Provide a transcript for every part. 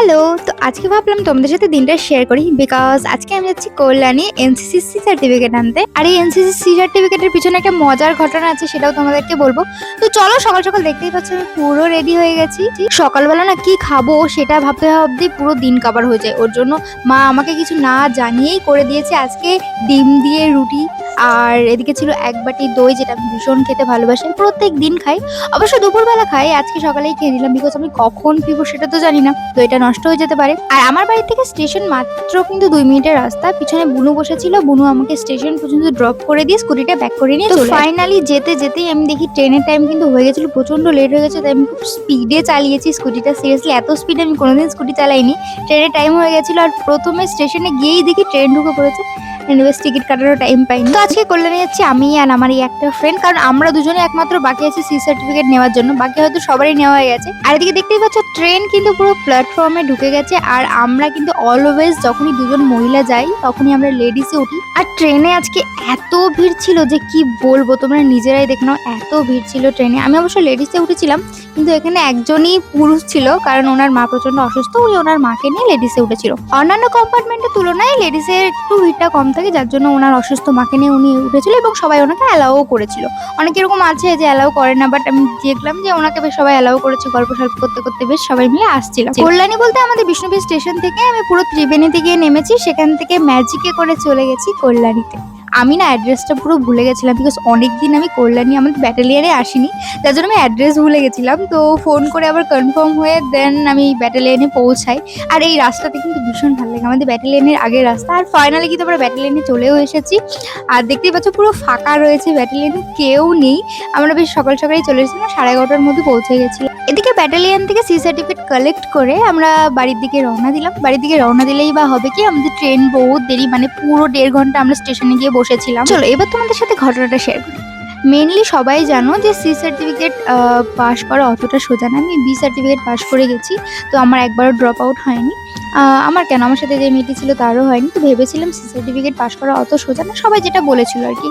Hello, তো আজকে ভাবলাম তোমাদের সাথে দিনটা শেয়ার করি বিকজ আজকে আমি যাচ্ছি কল্যাণী এনসিসি সি সার্টিফিকেট আনতে। আর এই এনসিসি সি সার্টিফিকেটের পিছনে একটা মজার ঘটনা আছে, সেটাও তোমাদেরকে বলব। তো চলো সকাল সকাল দেখতেই পাচ্ছ, আমি পুরো রেডি হয়ে গেছি। সকালবেলা না কি খাব সেটা ভাবতে ভাবতে পুরো দিন কাবার হয়ে যায়। ওর জন্য মা আমাকে কিছু না জানিয়েই করে দিয়েছে আজকে ডিম দিয়ে রুটি। আর এদিকে ছিল এক বাটি দই যেটা আমি ভীষণ খেতে ভালোবাসি প্রত্যেক দিন খাই। অবশ্য দুপুরবেলা খাই আজকে সকালেই খেয়ে নিলাম বিকজ আমি কখন ফিরবো সেটা তো জানি না। তো এটা নষ্ট হয়ে যেতে পারে। আর আমার বাড়ি থেকে স্টেশন মাত্র কিন্তু দুই মিনিটের রাস্তা। পিছনে বুনু বসেছিল বুনু আমাকে স্টেশন পর্যন্ত ড্রপ করে দিয়ে স্কুটিটা ব্যাক করে নিয়ে তো ফাইনালি যেতে যেতেই আমি দেখি ট্রেনের টাইম কিন্তু হয়ে গেছিল প্রচণ্ড লেট হয়ে গেছে তাই আমি খুব স্পিডে চালিয়েছি স্কুটিটা সিরিয়াসলি এত স্পিডে আমি কোনোদিন স্কুটি চালাইনি। ট্রেনের টাইম হয়ে গেছিল আর প্রথমে স্টেশনে গিয়েই দেখি ট্রেন ঢুকে পড়েছে। এনিওয়েজ টিকিট কাটারও টাইম পাইনি। তো আজকে কল্যাণে যাচ্ছি আমি আর আমার এই একটা ফ্রেন্ড কারণ আমরা দুজনে একমাত্র বাকি আছি সি সার্টিফিকেট নেওয়ার জন্য। বাকি হয়তো সবারই নেওয়া হয়ে গেছে। আর এদিকে দেখতেই পাচ্ছ ট্রেন কিন্তু পুরো প্ল্যাটফর্মে ঢুকে গেছে আর আমরা কিন্তু অলওয়েজ যখনই দুজন মহিলা যাই তখনই আমরা লেডিসে উঠি। আর ট্রেনে আজকে এত ভিড় ছিল যে কি বলব তোমরা নিজেরাই দেখো নাও, এত ভিড় ছিল ট্রেনে আমি অবশ্য লেডিসে উঠেছিলাম কিন্তু এখানে একজনই পুরুষ ছিল কারণ ওনার মা প্রচণ্ড অসুস্থ উনি ওনার মাকে নিয়ে লেডিসে উঠেছিল। অন্যান্য কম্পার্টমেন্টের তুলনায় লেডিসের একটু ভিড়টা কম থাকে যার জন্য ওনার অসুস্থ মাকে নিয়ে উনি উঠেছিল এবং সবাই ওনাকে অ্যালাউও করেছিল। অনেকে এরকম আছে যে অ্যালাউ করে না বাট আমি দেখলাম যে ওনাকে বেশ সবাই অ্যালাউ করেছে গল্প সল্প করতে করতে বেশ সবাই মিলে আসছিলাম কল্যাণী বলতে আমাদের বিষ্ণুপুর স্টেশন থেকে আমি পুরো ত্রিবেণীতে গিয়ে নেমেছি সেখান থেকে ম্যাজিকে করে চলে গেছি কল্যাণীতে। আমি না অ্যাড্রেসটা পুরো ভুলে গেছিলাম বিকজ অনেক দিন আমি কল্যাণী আমাদের ব্যাটালিয়ানে আসিনি। যার জন্য আমি অ্যাড্রেস ভুলে গেছিলাম। তো ফোন করে আবার কনফার্ম হয়ে দেন আমি ব্যাটালিয়ানে পৌঁছাই। আর এই রাস্তাতে কিন্তু ভীষণ ভালো লাগে। আমাদের ব্যাটালিয়ানের আগের রাস্তা। আর ফাইনালি কিন্তু আমরা ব্যাটালিয়ানে চলেও এসেছি। আর দেখতেই পাচ্ছ পুরো ফাঁকা রয়েছে ব্যাটালিয়ানে কেউ নেই। আমরা বেশ সকাল সকালই চলে এসেছিলাম। সাড়ে এগারোটার মধ্যে পৌঁছে গেছি এদিকে ব্যাটালিয়ান থেকে সি সার্টিফিকেট কালেক্ট করে আমরা বাড়ির দিকে রওনা দিলাম। বাড়ির দিকে রওনা দিলেই বা হবে কি, আমাদের ট্রেন বহুত দেরি মানে পুরো দেড় ঘণ্টা আমরা স্টেশনে গিয়ে বসেছিলাম। চলো, এবার তোমাদের সাথে ঘটনাটা শেয়ার করি। মেনলি সবাই জানো যে সি সার্টিফিকেট পাস করা অতটা সোজা না। আমি বি সার্টিফিকেট পাস করে গেছি, তো আমার একবারও ড্রপ আউট হয়নি। আমার কেন? আমার সাথে যে মেয়েটি ছিল তারও হয়নি। তো ভেবেছিলাম সি সার্টিফিকেট পাস করা অত সোজা না। সবাই যেটা বলেছিল আর কি।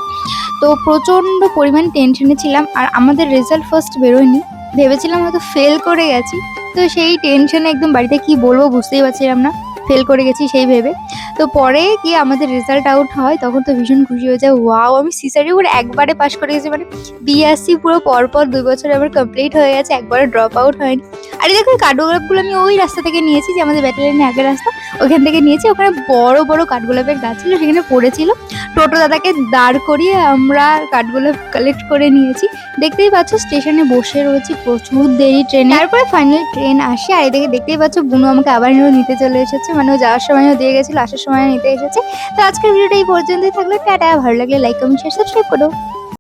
তো প্রচণ্ড পরিমাণ টেনশনে ছিলাম, আর আমাদের রেজাল্ট ফার্স্ট বেরোয়নি। ভেবেছিলাম হয়তো ফেল করে গেছি। তো সেই টেনশনে একদম বাড়িতে কি বলব বুঝতেই পারছিলাম না। ফেল করে গেছি সেই ভেবে। তো পরে কি আমাদের রেজাল্ট আউট হয়, তখন তো ভীষণ খুশি হয়ে যায় ওয়াও আমি সিসারি সার্টিফিকেট একবারে পাস করে গেছি। মানে বিএসসি পুরো পরপর দুই বছর আবার কমপ্লিট হয়ে গেছে একবারে ড্রপ আউট হয়নি। আর দেখো কাঠগোলাপগুলো আমি ওই রাস্তা থেকে নিয়েছি যে আমাদের ব্যাটালিয়ানের আগের রাস্তা, ওখান থেকে নিয়েছি। ওখানে বড় বড় কাঠগোলাপের গাছ ছিল, সেখানে পড়েছিল। টোটো দাদাকে দাঁড় করিয়ে আমরা কাঠগোলাপ কালেক্ট করে নিয়েছি। দেখতেই পাচ্ছ স্টেশনে বসে রয়েছি, প্রচুর দেরি ট্রেনে তারপরে ফাইনালি ট্রেন আসে, আর এদিকে দেখতেই পাচ্ছ, বুনু আমাকে আবার নিতে চলে এসেছে। মানে ও যাওয়ার সময়ও দিয়ে গেছিল, আসার সময় নিতে এসেছে। তো আজকের ভিডিওটা এই পর্যন্তই থাকল। টাটা, ভালো লাগলে লাইক কমেন্ট শেয়ার সাবস্ক্রাইব করো।